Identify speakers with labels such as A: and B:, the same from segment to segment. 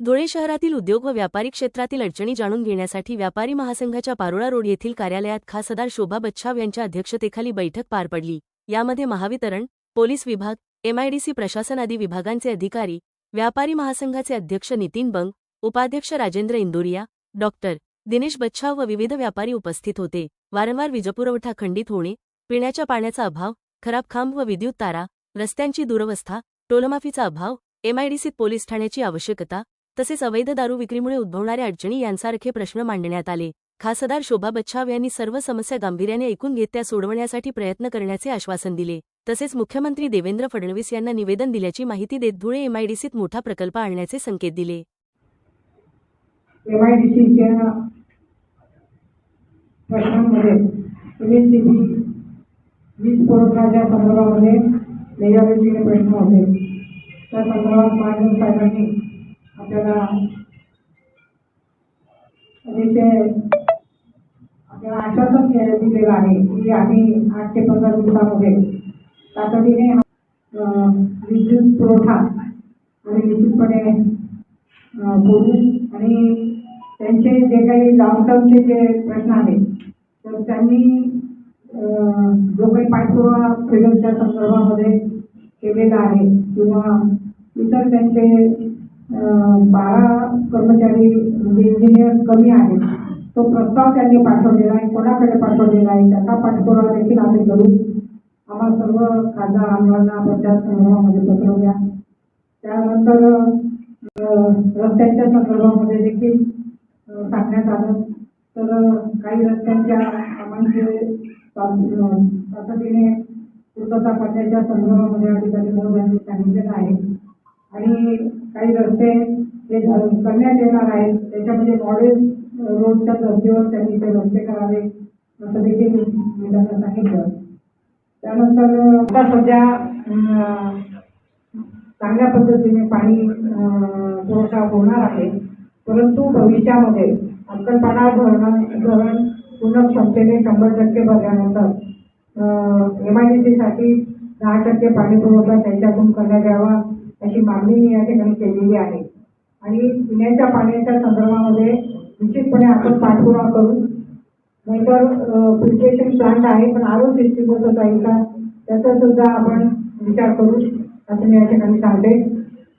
A: धुळे शहरातील उद्योग व व्यापारी क्षेत्रातील अडचणी जाणून घेण्यासाठी व्यापारी महासंघाच्या पारोळा रोड येथील कार्यालयात खासदार शोभा बच्छाव यांच्या अध्यक्षतेखाली बैठक पार पडली. यामध्ये महावितरण पोलीस विभाग एमआयडीसी प्रशासन आदी विभागांचे अधिकारी व्यापारी महासंघाचे अध्यक्ष नितीन बंग उपाध्यक्ष राजेंद्र इंदुरिया डॉक्टर दिनेश बच्छाव व विविध व्यापारी उपस्थित होते. वारंवार वीजपुरवठा खंडित होणे पिण्याच्या पाण्याचा अभाव खराब खांब व विद्युत तारा रस्त्यांची दुरवस्था टोलमाफीचा अभाव एमआयडीसीत पोलीस ठाण्याची आवश्यकता तसेच अवैध दारू विक्रीमुळे उद्भवणाऱ्या अडचणी यांसारखे प्रश्न मांडण्यात आले. खासदार शोभा बच्छाव यांनी सर्व समस्या गांभीर्याने ऐकून घेत त्या सोडवण्यासाठी प्रयत्न करण्याचे आश्वासन दिले. तसेच मुख्यमंत्री देवेंद्र फडणवीस यांना निवेदन दिल्याची माहिती देत धुळे एमआयडीसीत मोठा प्रकल्प आणण्याचे संकेत दिले.
B: वीज पुरवठाच्या संदर्भामध्ये प्रश्न होते. त्या संदर्भात महाजन साहेबांनी आपल्याला अतिशय आपल्याला आश्वासन के- दिलेलं आहे की आम्ही आठ ते पंधरा दिवसामध्ये तातडीने विद्युत पुरवठा आणि निश्चितपणे बोलून आणि त्यांचे जे काही लॉंग टर्मचे जे प्रश्न आहेत तर त्यांनी जो काही पाठपुरावा फ्रीडमच्या संदर्भामध्ये केलेला आहे किंवा इतर त्यांचे बारा कर्मचारी म्हणजे इंजिनियर कमी आहेत. तो प्रस्ताव त्यांनी पाठवलेला आहे कोणाकडे पाठवलेला आहे त्याचा पाठपुरावा देखील आम्ही करू. आम्हा सर्व खासदार आमदारांना प्रचार त्या संदर्भामध्ये पत्रवूया त्यानंतर रस्त्यांच्या संदर्भामध्ये देखील सांगण्यात आलं. तर काही रस्त्यांच्या कामांचे पद्धतीने तातडीने पूर्तता करण्याच्या संदर्भामध्ये अधिकारी महोदयांनी सांगितलेलं आहे. आणि काही रस्ते जे करण्यात येणार आहेत. त्याच्यामध्ये मॉडेल रोडच्या धर्तीवर त्यांनी ते रस्ते करावे असं देखील मी त्यांना सांगितलं. त्यानंतर आता सध्या चांगल्या पद्धतीने पाणी पुरवठा होणार आहे. परंतु भविष्यामध्ये अक्कलपाडा धरण धरण पूर्ण क्षमतेने शंभर टक्के भरल्यानंतर एम आय डी सीसाठी दहा टक्के पाणी पुरवठा त्यांच्याकडून करण्यात यावा. अशी मागणी मी या ठिकाणी केलेली आहे. आणि पिण्याच्या पाण्याच्या संदर्भामध्ये निश्चितपणे आपण पाठपुरावा करू. नाहीतर फिल्ट्रेशन प्लांट आहे पण आरो सिस्टीम बसत आहे का? त्याचा सुद्धा आपण विचार करू असं मी या ठिकाणी सांगते.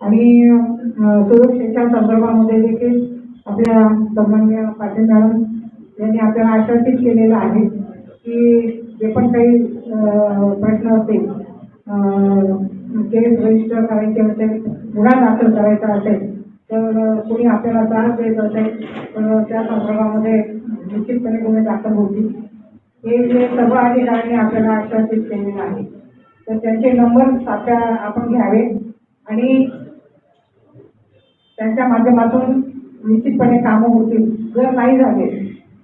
B: आणि सुरक्षेच्या संदर्भामध्ये देखील आपल्या सन्मान्य पाटील मॅडम यांनी आपल्याला आश्वासित केलेलं आहे की जे पण काही प्रश्न असतील केस रजिस्टर करायचे असेल गुन्हा दाखल करायचा असेल तर कोणी आपल्याला त्रास देत असेल तर त्या संदर्भामध्ये निश्चितपणे गुन्हे दाखल होतील. हे जे सर्व अधिकाऱ्यांनी आपल्याला आश्वासित केलेलं आहे तर त्यांचे नंबर आपल्या आपण घ्यावे आणि त्यांच्या माध्यमातून निश्चितपणे कामं होतील. जर नाही झाले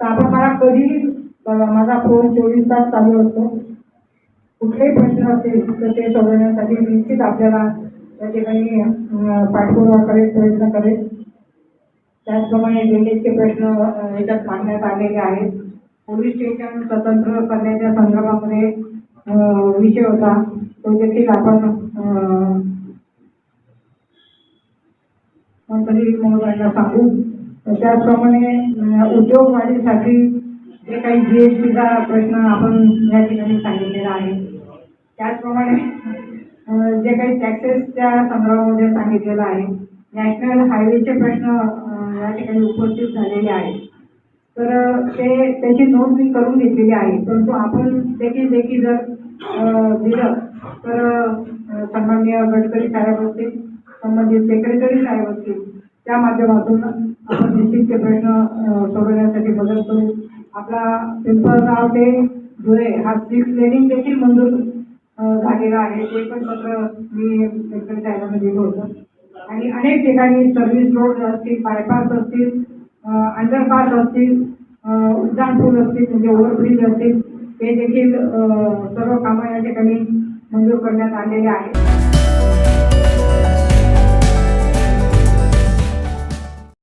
B: तर आपण मला कधीही माझा फोन चोवीस तास चालू असतो. कुठलेही प्रश्न असतील तर ते सोडवण्यासाठी निश्चित आपल्याला त्या ठिकाणी पाठपुरावा करेल प्रयत्न करेल. त्याचप्रमाणे ड्रेनेजचे प्रश्न याच्यात मांडण्यात आलेले आहेत. पोलीस स्टेशन स्वतंत्र करण्याच्या संदर्भामध्ये विषय होता. तो देखील आपण मंत्री महोदयांना सांगू. त्याचप्रमाणे उद्योग वाढीसाठी जे काही जी एस प्रश्न आपण या ठिकाणी सांगितलेला आहे. त्याचप्रमाणे जे काही टॅक्सेसच्या संदर्भामध्ये सांगितलेलं आहे नॅशनल हायवेचे प्रश्न या ठिकाणी उपस्थित झालेले आहेत. तर ते त्याची नोंद मी करून घेतलेली आहे. परंतु आपण देखील देखील जर दिलं तर अं, सन्माननीय गडकरी साहेब असतील संबंधित सेक्रेटरी साहेब असतील त्या माध्यमातून आपण निश्चित ते प्रश्न सोडवण्यासाठी मदत करू. आपला पिंपळगाव ते धुळे हा सिक्स लेनिंग देखील मंजूर झालेला आहे. ते पण पत्र मी सेक्रेटरी साहेबांना दिलं होतं. आणि अनेक ठिकाणी सर्व्हिस रोड असतील बायपास असतील अंडरपास असतील उड्डाणपूल असतील म्हणजे ओव्हरब्रिज असतील ते देखील सर्व कामं या ठिकाणी मंजूर करण्यात आलेले आहेत.